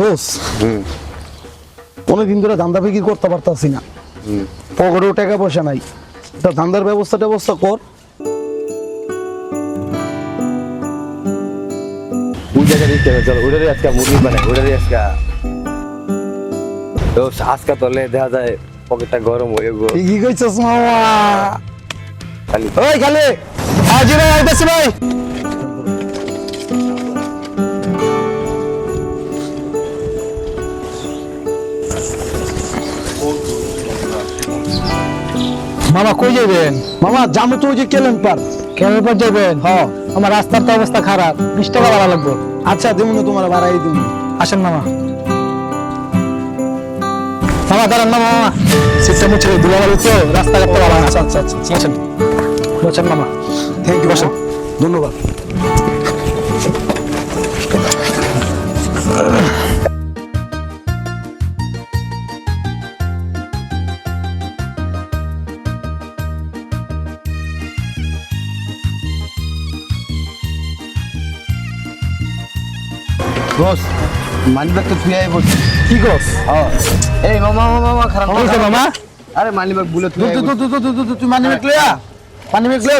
দোষ? অনেকদিন ধরে ধান্দা বিক্রি করতে পারতাছি না। পকেটেও টাকা পয়সা নাই। তা ধান্দার ব্যবস্থা ব্যবস্থা কর। ওই জায়গায় দিতে হবে চলো ওটারই আজকে মুরগি বানাই আজকে। তো আজকে তোলে দেখা যায় পকেটটা গরম হয়ে গো। কি কইছস মামা। খালি ওই খালে। আজি ভাই ভাই। মামা কই যাবেন মামা জামু তো ওই যে কেলেন পার। কেলেন পার যাবেন হ। আমার রাস্তার তো অবস্থা খারাপ। বিশ টাকা ভাড়া লাগবে। আচ্ছা দেবো না তোমার ভাড়াই দিব আসেন মামা। মামা দাঁড়ান না মামা। সিটটা মুছে দিলে ভালো তো রাস্তাঘাট তো ভালো। আচ্ছা আচ্ছা আচ্ছা। আসেন বসেন মামা। থ্যাংক ইউ বসেন। ধন্যবাদ। তো তুই কি এই মামা মামা খারাপ মামা? আরে বলে তুই তুই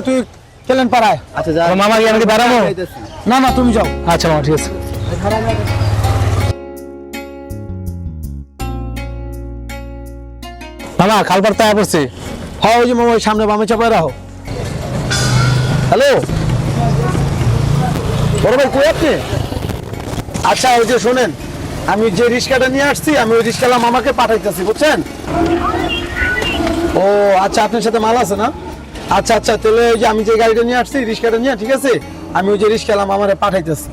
তুই আচ্ছা যা। মামা গিয়ে বাড়াবো না না তুমি যাও। আচ্ছা মামা ঠিক আছে। মামা তাই পড়ছি হ্যাঁ ওই যে মামা ওই সামনে বামে চাপায় রাখো হ্যালো বড় ভাই কই আপনি? আচ্ছা ওই যে শোনেন আমি যে রিক্সাটা নিয়ে আসছি আমি ওই রিক্সালা মামাকে পাঠাইতেছি বুঝছেন? ও আচ্ছা আপনার সাথে মাল আছে না? আচ্ছা আচ্ছা তাহলে ওই যে আমি যে গাড়িটা নিয়ে আসছি রিক্সাটা নিয়ে ঠিক আছে? আমি ওই যে রিক্সালা মামারে পাঠাইতেছি।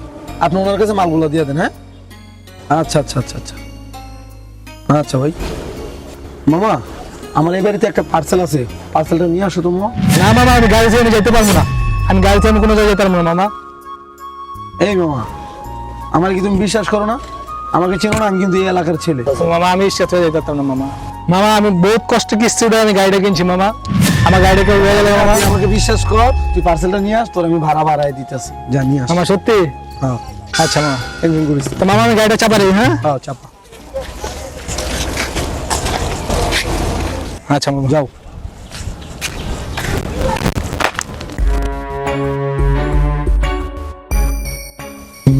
আপনি ওনার কাছে মালগুলো দিয়ে দেন হ্যাঁ? আচ্ছা আচ্ছা আচ্ছা আচ্ছা। আচ্ছা ভাই। মামা আমার এই বাড়িতে একটা পার্সেল আছে। পার্সেলটা নিয়ে আসো তো মামা। না মামা আমি গাড়ি চালিয়ে যেতে পারব না। আমি গাড়ি চালিয়ে কোনো জায়গায় যেতে পারব না মামা। এই মামা। আমার কি তুমি বিশ্বাস করো না? আমাকে চেনো না আমি কিন্তু এই এলাকার ছেলে। তো মামা আমি সাথে যেতে পারতাম না মামা। মামা আমি বহুত কষ্ট কিস্তি উঠে আমি গাড়িটা কিনছি মামা। আমার গাড়িটা কেউ হয়ে গেলে মামা। আমাকে বিশ্বাস কর তুই পার্সেলটা নিয়ে আস তোর আমি ভাড়া ভাড়ায় দিতেছি। যা নিয়ে আস। মামা সত্যি? হ্যাঁ। আচ্ছা মামা। একদম করিস তো মামা আমি গাড়িটা চাপা দিই হ্যাঁ? হ্যাঁ চাপা। আচ্ছা মামা। যাও।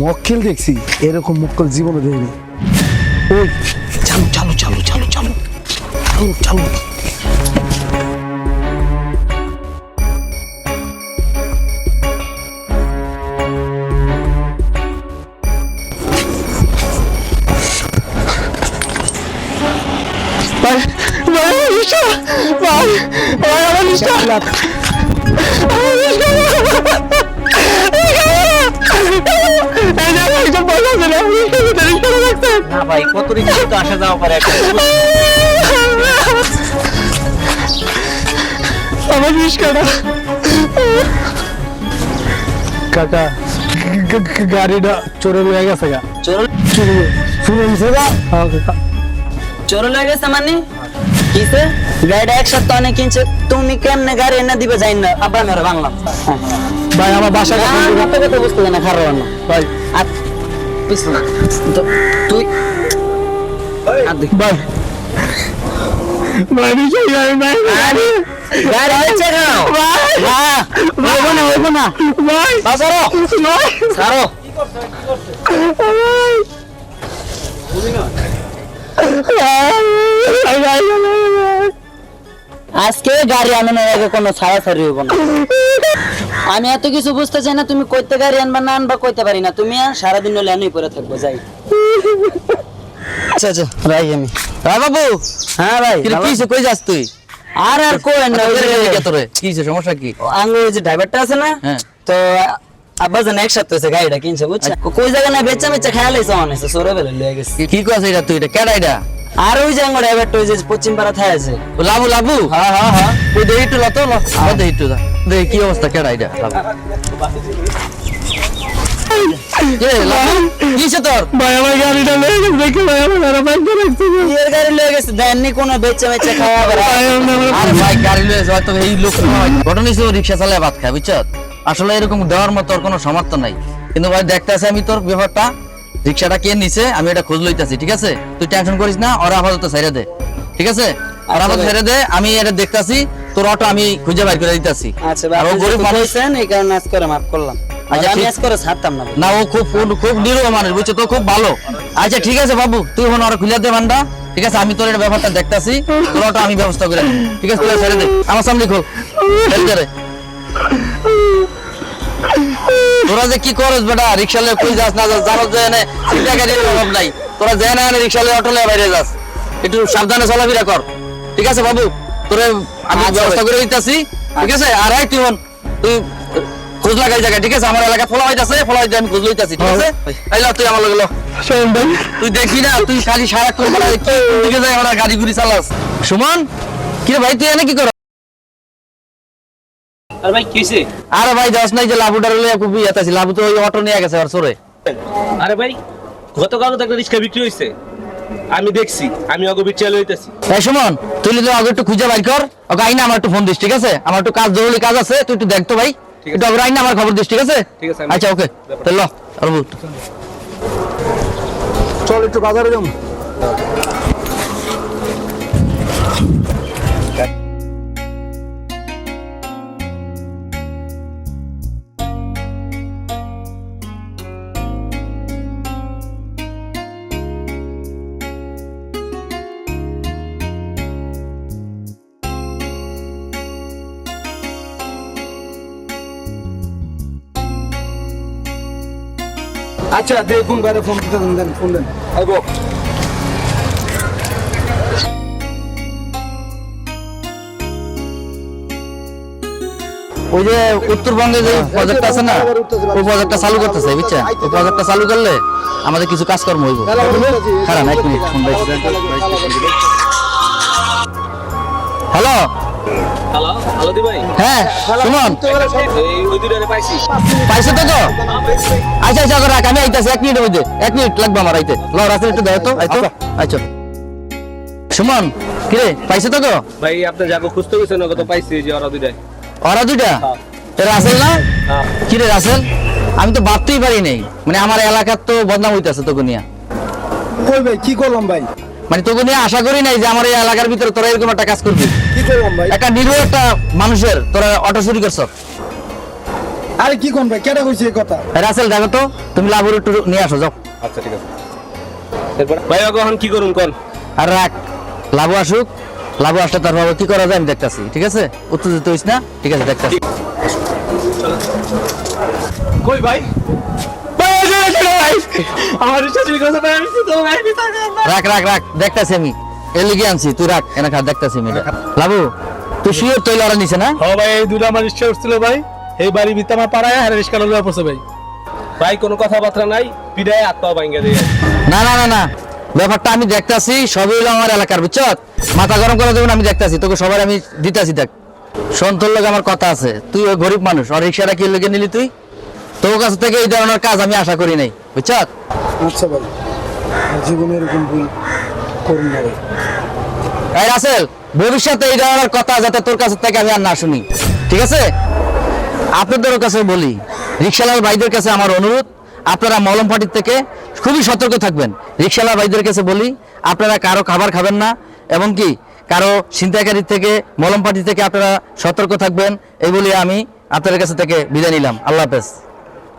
মক্কেল দেখছি, এরকম মক্কেল জীবনে দেয়নি। ওই, চালু চালু চালু চালু চালু। চালু চালু। ভাই ভাই, আমার রিক্সা ভাই ভাই, আমার রিক্সা আমার রিক্সা এই যে আমার রিক্সা পয়সা আছে না আমি রিক্সা রিক্সা রাখছেন না ভাই কত রিক্সা তো আসা যাওয়া পারে একটা আমার রিক্সাটা কাকা গ- গ- গাড়িটা চোরে লয়ে গেছে গা। চোর চুরি শুনে গেছে। গা? হ্যাঁ কাকা। চোর লয়ে গেছে মানে? কিসে? গাড়িটা এক সপ্তাহ অনেক কিনছে। তুমি কেমনে গাড়ি এনে দিবে যাই না। আবার মেরে বাংলা ভাই আমার বাসা কথা কথা বুঝতে না খারাপ না। ভাই। পিস না। তুই ভাই। ভাই। বিষয় ভাই ভাই ভাই। হচ্ছে গাও বলব না বলব না ভাই। বাজারো সারো ভাই ভাই ভাই। আজকে গাড়ি আনানোর আগে কোনো ছাড়াছাড়ি হইব না। আমি এত কিছু বুঝতে চাই না তুমি কইতে গাড়ি আনবা না আনবা কইতে পারি না। তুমি আর সারাদিন হলে আনুই পরে থাকব যাই। আচ্ছা আচ্ছা। রাই আমি। হ্যাঁ বাবু! হ্যাঁ ভাই কিসে কই যাস তুই? আর আর কই না তোরে? কিসে সমস্যা কি? আঙ্গ ওই যে ড্রাইভারটা আছে না হ্যাঁ। তো আব্বা জান একসাথে হয়েছে গাড়িটা কিনছে বুঝছে? কই জায়গা না বেচা বেচা খেয়াল হয়েছে আছে সরে বেলে লিয়ে গেছে। কি- কি এটা তুই? এটা কেডা এটা? আর ওই যে আঙ্গ ড্রাইভারটা ওই যে পশ্চিম পাড়া থাই আছে। ও লাবু লাবু? হ্যাঁ হ্যাঁ হ্যাঁ। ওই দেহি একটু লতো ল। দেহি একটু দেহি কি অবস্থা কেডা এটা? লাবু। কে লাবু কিসে তোর? ভাই আমার গাড়িটা লয়ে গেছে দেখে ভাই আমার আর বাইক রাখছে বিয়ের গাড়ি লিয়ে গেছে দেননি কোনো বেচা বেচা খাওয়া আরে ভাই গাড়ি লয়ে যাওয়া তো এই লোক নয় ঘটনা হিসেবে রিক্সা চালায় ভাত খায় বুঝছ? আসলে এরকম দেওয়ার মতো ওর কোনো সামর্থ্য নাই। কিন্তু ভাই দেখতে আমি তোর ব্যাপারটা রিক্সাটা কে নিছে? আমি এটা খোঁজ লইতাছি ঠিক আছে? তুই টেনশন করিস না ওরা আপাতত ছেড়ে দে ঠিক আছে? আর আপাতত ভাই। ছেড়ে দে আমি এটা দেখতাছি তোর অটো আমি খুঁজে বাইর করে দিতাছি। আচ্ছা আর ও গরিব মানুষ এই কারণে আজকে ওরে মাফ করলাম। আচ্ছা, না। না ও খুব খুব- খুব নিরীহ মানুষ বুঝছ তো খুব ভালো। আচ্ছা ঠিক আছে বাবু তুই এখন ওরা খুলে দে মান্ডা ঠিক আছে? আমি তোর এটা ব্যাপারটা দেখতাছি তোর অটো আমি ব্যবস্থা করে। ঠিক আছে? তুই ছেড়ে দে। আমার সামনে রে। তোরা যে কি করস বেটা? রিক্সা লয়ে কই যাস না যাস জানো যে এনে সিটা গাড়ির অভাব নাই। তোরা যে না এনে রিক্সা লয়ে অটো লয়ে বাইরে যাস। একটু সাবধানে চলাফেরা কর। ঠিক আছে বাবু? তোরে আমি আচ্ছা। ব্যবস্থা করে দিতেছি। ঠিক আছে? আর এই তুই তুই খোঁজ লাগাই জায়গা ঠিক আছে? আমার এলাকা ফলা হইতাছে ফলা হইতে আমি খোঁজ লইতাছি ঠিক আছে? এই তুই আমার লগে ল। তুই দেখি না তুই খালি সারাক্ষণ কি দিকে যায় আমরা গাড়ি গুড়ি চালাস। সুমন কি ভাই তুই এনে কি কর আর ভাই কি হয়েছে আরে ভাই দশ নাই যে লাভুটার লইয়া খুব ইয়াতাছি লাভু তো ওই অটো নিয়ে গেছে আর সরে আরে ভাই গতকাল তো একটা রিক্সা বিক্রি হয়েছে আমি দেখছি আমি অগো বিচ্ছা লইতেছি। এই সুমন তুই তো আগে একটু খুঁজে বাইর কর ওকে আইনা আমার একটু ফোন দিস ঠিক আছে? আমার একটু কাজ জরুরি কাজ আছে তুই একটু দেখ তো ভাই। একটু আগে আইনা আমার খবর দিস ঠিক আছে? ঠিক আছে, আচ্ছা ওকে। তাহলে ল আর বল। চল একটু বাজারে যাব। আচ্ছা দেখুন বাইরে ফোন দিতে দেন, দেন ফোন দেন। আইবো। ওই যে উত্তরবঙ্গে যে প্রজেক্ট আছে না ওই প্রজেক্টটা চালু করতেছে বুঝছেন? ওই প্রজেক্টটা চালু করলে আমাদের কিছু কাজকর্ম হইব। খারাপ এক minute phone hello hello hello দি ভাই হ্যাঁ সুমন এই ওই দুটারে পাইছি। পাইছো তো তো? আচ্ছা আচ্ছা রাখ আমি আইতাছি এক মিনিটের মধ্যে এক মিনিট লাগবে আমার আইতে। ল রাস্তা একটু দেয় তো আইতো আচ্ছা। সুমন কিরে পাইছো তো তো? ভাই আপনি যাব খুঁজতে গেছেন তো পাইছি যে ওরা দুটাই ওরা রাসেল না? হ্যাঁ। কিরে রাসেল? আমি তো ভাবতেই পারি নাই। মানে আমার এলাকার তো বদনাম হইতাছে তোকে নিয়ে। কই ভাই কি করলাম ভাই? মানে তোকে নিয়ে আশা করি নাই যে আমার এই এলাকার ভিতরে তোরা এরকম একটা কাজ করবি। কি করলাম ভাই? একটা নিরীহ একটা মানুষের তোরা অটো চুরি করছ। আরে কি কোন ভাই? কেটা কইছে এই কথা? রাসেল দেখো তো তুমি লাভুর একটু নিয়ে আসো যাও। আচ্ছা ঠিক আছে। এরপর? ভাই এখন কি করুন কোন? আর রাখ লাভু আসুক লাভু আসলে তার ভাবে কি করা যায় আমি দেখতাছি ঠিক আছে? উত্তেজিত হইস না? ঠিক আছে দেখতাছি। কই ভাই? আমার কথা ভাই আমি তো রাখ রাখ রাখ দেখতাছি আমি। আনছি তুই রাখ এনে খা দেখতাছি আমি তুই শিওর নিছে না? হ ভাই এই দুটো আমার রিক্সা উঠছিল ভাই। এই বাড়ি আমার পাড়ায় আর রিক্সা লইয়া পড়ছে ভাই। ভাই কোনো কথাবার্তা নাই পিড়ায় পা ভাঙ্গা দিয়ে। না না না না। ব্যাপারটা আমি দেখতাছি সবই হলো আমার এলাকার বুঝছ? মাথা গরম করে দেবেন আমি দেখতাছি তোকে সবার আমি দিতাছি দেখ। শোন তোর লোক আমার কথা আছে তুই ওই গরিব মানুষ আর রিক্সাটা কি লোকে নিলি তুই? তোর কাছ থেকে এই ধরনের কাজ আমি আশা করি নাই বুঝছ? আচ্ছা ভাই জীবনে এরকম ভুল করুন না ভাই। এই রাসেল ভবিষ্যতে এই ধরনের কথা যাতে তোর কাছ থেকে আমি আর না শুনি ঠিক আছে? আপনাদের কাছে বলি রিক্সালাল ভাইদের কাছে আমার অনুরোধ আপনারা মলম পাটির থেকে খুবই সতর্ক থাকবেন। রিক্সালাল ভাইদের কাছে বলি আপনারা কারও খাবার খাবেন না এবং কি কারও ছিনতাইকারীর থেকে মলম পাটি থেকে আপনারা সতর্ক থাকবেন এই বলে আমি আপনাদের কাছে থেকে বিদায় নিলাম। আল্লাহ হাফেজ।